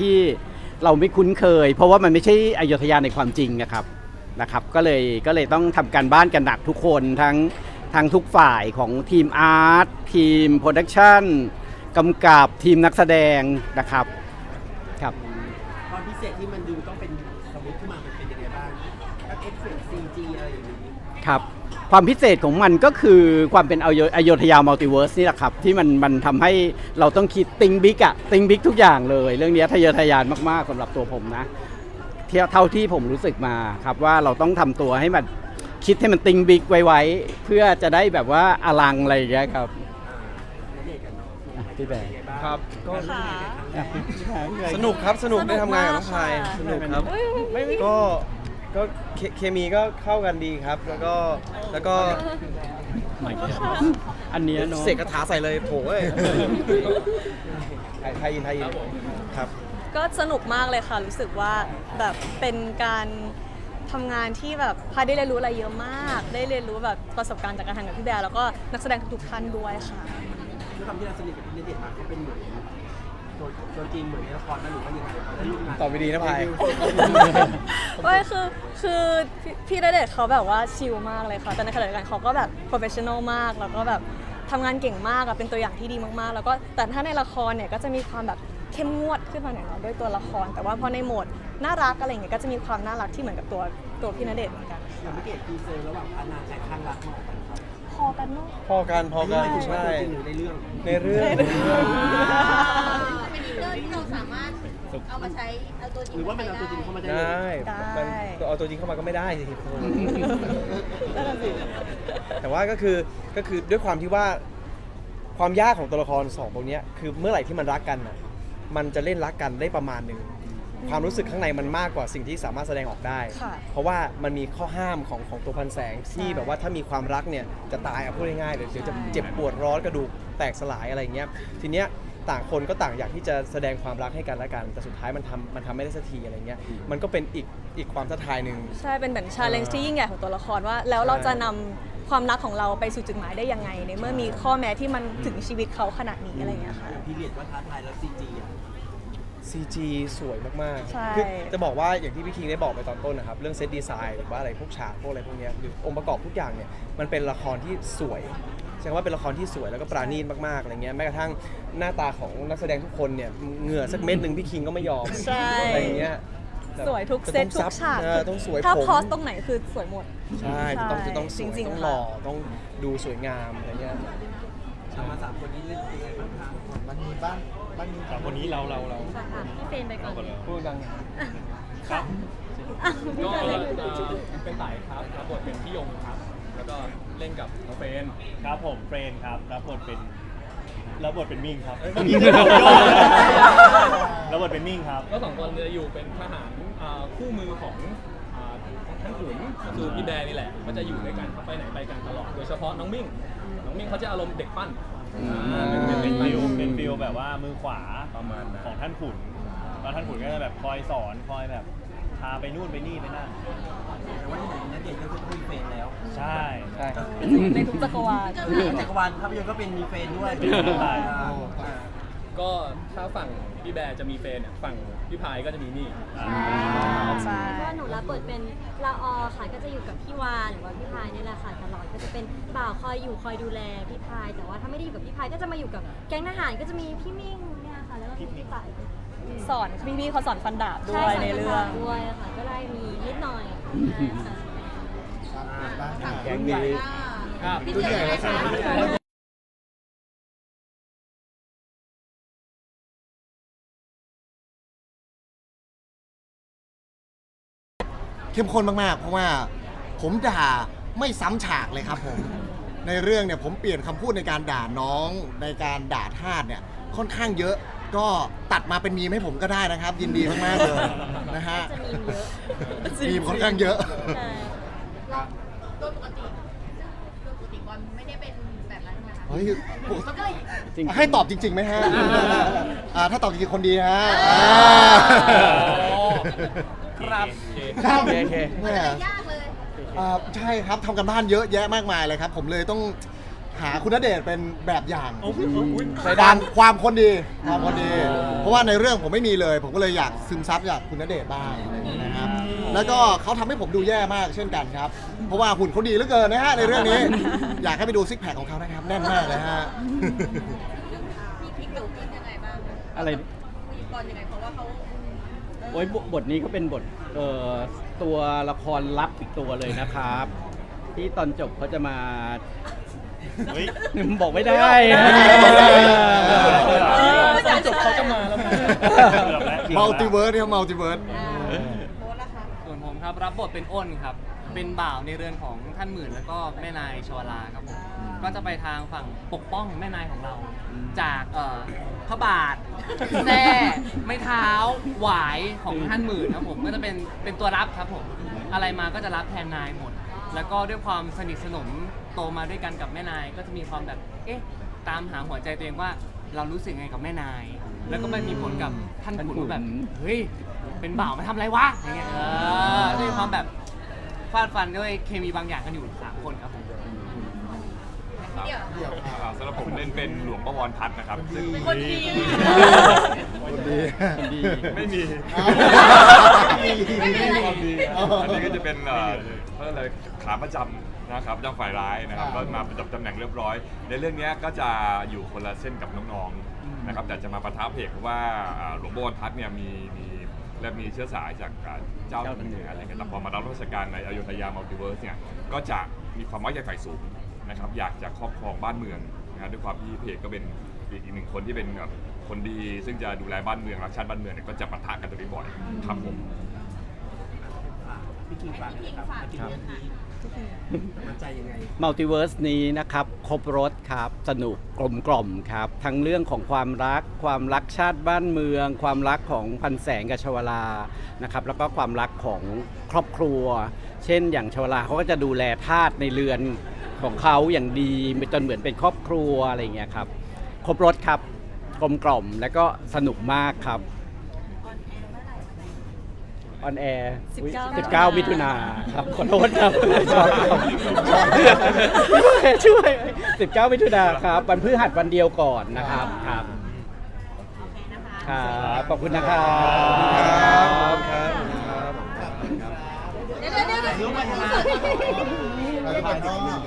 ที่เราไม่คุ้นเคย เพราะว่ามันไม่ใช่อยุธยาในความจริงนะครับนะครับ ก็เลยก็เลยต้องทำการบ้านกันหนักทุกคนทั้งทั้งทุกฝ่ายของทีมอาร์ตทีมโปรดักชันกำกับทีมนักแสดงนะครับครับ ความพิเศษที่มันดูต้องเป็นสมมติขึ้นมามันเป็นยังไงบ้างถ้าเอฟเฟกต์ซีจีอะไรอย่างนี้ครับความพิเศษของมันก็คือความเป็นอโยอโยธยามัลติเวิร์สนี่แหละครับ ที่มันมันทำให้เราต้องคิดติงบิ๊กอะติงบิ๊กทุกอย่างเลย เรื่องนี้ทะเยอทะยานมากๆสำหรับตัวผมนะเที่ยวเท่าที่ผมรู้สึกมาครับว่าเราต้องทำตัวให้มันคิดให้มันติงบิ๊กไว้ ๆ เพื่อจะได้แบบว่าอลังอะไรอย่างเงี้ยครับ พี่แบร์ครับ ก็ค่ะอะพี่แบร์สนุกครับสนุกได้ทำงานกับน้องพายสสนุนุกกมากครับค่ะก็ก็เคเคมีก็เข้ากันดีครับ แล้วก็แล้วก็อันเนี้ยเนาะเสกคาถาใส่เลยโผล่เอ้ยไทยไทยอินไทยอินครับ ก็สนุกมากเลยค่ะ รู้สึกว่าแบบเป็นการทำงานที่แบบพายได้เรียนรู้อะไรเยอะมาก ได้เรียนรู้แบบประสบการณ์จากการทำงานกับพี่แบร์แล้วก็นักแสดงทุกๆท่านด้วยค่ะ ด้วยความที่เราสนิทกับพี่ณเดชน์มากเขาเป็นเหมือนตัวตัวจริงเหมือนในละครนั่นหรือว่ายังไงเขาได้ร่วมงานตอบไปดีนะพาย ไม่คือคือพี่พี่ณเดชน์เขาแบบว่าชิลมากเลยค่ะแต่ในขณะเดียวกันเขาก็แบบโปรเฟชชั่นอลมากแล้วก็แบบทำงานเก่งมากอะเป็นตัวอย่างที่ดีมากๆ แล้วก็แต่ถ้าในละครเนี่ยก็จะมีความแบบเข้มงวดขึ้นมาหน่อยเนาะด้วยตัวละคร แต่ว่าพอในโหมดน่ารักอะไรอย่างเงี้ยก็จะมีความน่ารักที่เหมือนกับตัวตัวพี่ณเดชน์เหมือนกัน อย่างเมื่อกี้ทีเซอร์ระหว่างพระนางใครข้างรักมากกว่ากัน ครับพอกันเนาะ พอกันพอกันไม่ใช่ใช่ตัวจริงหรือในเรื่องในเรื่องเป็นอีกเรื่องที่เราสามารถเอามาใช้เอาตัวจริงหรือว่ามันเอาตัวจริงเข้ามาได้ไดเลย้มันเอาตัวจริงเข้ามาก็ไม่ได้สิแต่ว่าก็คือก็คือด้วยความที่ว่าความยากของตัวละครสองพวกเนี้ยคือเมื่อไหร่ที่มันรักกันน่ะมันจะเล่นรักกันได้ประมาณหนึ่ง ความรู้สึกข้างในมันมากกว่าสิ่งที่สามารถแสดงออกได้ ค่ะเพราะว่ามันมีข้อห้ามของของตัวพันแสงที่ใช่แบบว่าถ้ามีความรักเนี่ยจะตายเอาพูดง่ายๆเดี๋ยวเดี๋ยวจะเจ็บปวดร้อนกระดูกแตกสลายอะไรอย่างเงี้ยทีเนี้ยต่างคนก็ต่างอยากที่จะแสดงความรักให้กันและกัน แต่สุดท้ายมันทำมันทำไม่ได้สักทีอะไรเงี้ยมันก็เป็นอีกอีกความท้าทายหนึ่ง ใช่เป็นเหมือนชาเลนจ์ที่ยิ่งใหญ่ของตัวละครว่า แล้วเราจะนำความรักของเราไปสู่จุดหมายได้ยังไง ในเมื่อมีข้อแม้ที่มันถึงชีวิตเขาขนาดนี้อะไรอย่างเงี้ยค่ะ พีเรียดว่าท้าทายแล้วซีจีอะ CG สวยมากใช่ ๆ คือจะบอกว่าอย่างที่พี่คิงได้บอกไปตอนต้นนะครับ เรื่องเซตดีไซน์หรือว่าอะไรพวกฉากพวกอะไรพวกเนี้ยหรือองค์ประกอบทุกอย่างเนี่ยมันเป็นละครที่สวยแสดงว่าเป็นละครที่สวยแล้วก็ปราณีตมากๆอะไรเงี้ยแม้กระทั่งหน้าตาของนักแสดงทุกคนเนี่ยเหงื่อสักเม็ดหนึ่งพี่คิงก็ไม่ยอมใช่ อะไรอย่างเงี้ยแบบสวยทุกเซตจะทุต้องกซับฉากเออต้องสวยถ้าผม พอสตรงไหนคือสวยหมด ใช่จะต้องใช่จะต้องสวยจริงๆต้องค่ะหล่อต้องดูสวยงามอะไรเงี้ยเอามาสามคนนี้เล่นเป็นยังไงบ้างคะมันมีบ้างมันมีสามคนนี้เราเราเราพี่เฟรนไปก่อนก่อนเลยพูดดังครับก็เอ่อเป็นไต่ครับรับบทเป็นพี่ยงครับ แล้วก็เล่นกับน้องเฟรนครับผมเฟรนครับรับบทเป็นรับบทเป็นมิ่งครับเอ้ยเมื่อกี้เมื่อกี้จะจะบบออกกโยโยนนรับบทเป็นมิ่งครับก็สองคนจะอยู่เป็นทหารอ่าคู่มือของอ่าท่านขุนก็คือพี่แบร์นี่แหละ ก็จะอยู่ด้วยกันไปไหนไปกันตลอด โดยเฉพาะน้องมิ่ง น้องมิ่งเขาจะอารมณ์เด็กปั้น อ่าเป็นเป็นเป็เป็นนฟิฟิลลเป็นฟิลแบบว่ามือขวาประมาณนั้น ของท่านขุนแล้วท่านขุนก็จะแบบคอยสอนคอยแบบพาไปนู่นไปนี่ไปนั่นแต่ว่าที่ไหนณเดชน์ก็คือต้องมีเฟรนแล้วใช่ ใช่ ในทุกจักรวาล จักรวาลภาพยนตร์ก็เป็นมีเฟรนด้วยใช่อ่า ก็ถ้าฝั่งพี่แบร์จะมีเฟรนเนี่ยฝั่งพี่พายก็จะมีนี่ ใช่ ก็หนูรับบทเป็นละออค่ะ ก็จะอยู่กับพี่วานหรือว่าพี่พายนี่แหละค่ะตลอด ก็จะเป็นบ่าวคอยอยู่คอยดูแลพี่พาย แต่ว่าถ้าไม่ได้อยู่กับพี่พายก็จะมาอยู่กับแก๊งทหารก็จะมีพี่มิ่งเนี่ยค่ะ แล้วก็มีพี่ต่ายสอนพี่ๆเขาสอนฟันดาบด้ใช่วยสในอนเรื่องด้วยค่ะ ก็ได้มีนิดหน่อยใช่ค่ะ แก๊งนี้ ครับ พี่เจ๋งนะคะ เข้มข้นมากๆ เพราะว่าผมด่าไม่ซ้ำฉากเลยครับผม ในเรื่องเนี่ยผมเปลี่ยนคำพูดในการด่าน้องในการด่าทาสเนี่ยค่อนข้างเยอะ ก็ตัดมาเป็นมีมให้ผมก็ได้นะครับ ยินดีมากๆเลยนะฮะจะมีเยอะมีมค่อนข้างเยอะ ใช่โดยปกติโดยปกติบอลไม่ได้เป็นแบบนั้นใช่ไหมคะเฮ้ยมันก็เลยจริงๆ ให้ตอบจริงๆไหมฮะอ่าถ้าตอบจริงๆคนดีฮะ ครับ ครับโอเคโอเคแม่ยากเลย อ่าใช่ครับทำกันบ้านเยอะแยะมากมายเลยครับ ผมเลยต้องหาคุณณเดชน์เป็นแบบอย่างใช้ด้าด้านนความคนดีความคนดี เพราะว่าในเรื่องผมไม่มีเลย ผมก็เลยอยากซึมซับจากคุณณเดชน์บ้างนะครับ แล้วก็เขาทำให้ผมดูแย่มากเช่นกันครับ เพราะว่าหุ่นเขาดีเหลือเกินนะฮะในเรื่องนี้ อยากให้ไปดูซิกแพคของเขานะครับ แน่นมากเลยฮะพี่พิกกับกินยังไงบ้างอะไร คุยก่อนยังไงเพราะว่าเขา โอ้ยบบทนี้ก็เป็นบทเอ่อตัวละครลับอีกตัวเลยนะครับ ที่ตอนจบเขาจะมาบอกไม่ได้ตอนจบเขาจะมาแล้วนะมัลติเวิร์สครับมัลติเวิร์ส โพสต์ละคะ ส่วนผมครับรับบทเป็นอ้นครับ เป็นบ่าวในเรือนของท่านหมื่นแล้วก็แม่นายชวลาครับผมก็จะไปทางฝั่งปกป้องแม่นายของเรา จากเอ่อพระบาทแท้ไม้เท้าหวายของท่านหมื่นครับผมก็จะเป็นเป็นตัวรับครับผมอะไรมาก็จะรับแทนนายหมด แล้วก็ด้วยความสนิทสนมโตมาด้วยกันกับแม่นายก็จะมีความแบบเอ๊ะตามหาหัวใจตัวเองว่าเรารู้สึกไงกับแม่นาย แล้วก็ไปมีผลกับท่านขุนว่าแบบ เฮ้ย เป็นบ่าวมาทำอะไรวะอย่างเงี้ยเออจะมีความแบบ ฟาดฟันด้วยเคมีบางอย่างกันอยู่สามคนครับผมเดี๋ยวอ่าสำหรับผมเล่นเป็นหลวงประวรพัฒน์นะครับซึ่งเป็นคนดี คนดีคนดี ไม่มีไม่มีอะไรความดีอันนี้ก็จะเป็นเอ่อเขาเรียกอะไรขาประจำนะครับเจ้าฝ่ายร้ายนะครับก็มาประจำตำแหน่งเรียบร้อย ในเรื่องเนี้ยก็จะอยู่คนละเส้นกับน้องๆนะครับแต่จะมาประทับเพกเพราะว่าอ่าหลวงประวรพัฒน์เนี่ยมีมี และมีเชื้อสายจากอ่าเจ้าเหนืออะไรเงี้ยแต่พอมารับราชการในอยุธยามัลติเวิร์สเนี่ยก็จะมีความไว้ใจฝ่ายสูงนะครับอยากจะครอบครองบ้านเมืองนะครับด้วยความที่เพกก็เป็นอีกหนึ่งคนที่เป็นแบบคนดีซึ่งจะดูแลบ้านเมืองรักชาติบ้านเมืองเนี่ยก็จะปะทะกันตรงนี้บ่อยครับผม พี่คิงฝากนะครับมาถึงเรื่องนี้ มั่นใจยังไงมัลติเวิร์สนี้นะครับ ครบรถครับ สนุกกลมกล่อมครับ ทั้งเรื่องของความรัก ความรักชาติบ้านเมือง ความรักของพันแสงกับชวลานะครับ แล้วก็ความรักของครอบครัว เช่น อย่างชวลาเขาก็จะดูแลทาสในเรือนของเขาอย่างดีจนเหมือนเป็นครอบครัวอะไรอย่างเงี้ยครับ ครบรถครับกลมกล่อมและก็สนุกมากครับ ออนแอร์19 19 มิถุนาครับ ขอโทษครับชอบครับช่วย 19 มิถุนาครับ วันพฤหัสวันเดียวก่อนนะครับครับโอเคนะคะครับขอบคุณนะครับเดี๋ยวเดี๋ยวเดี๋ยวเดี๋ยวถ่ายนอก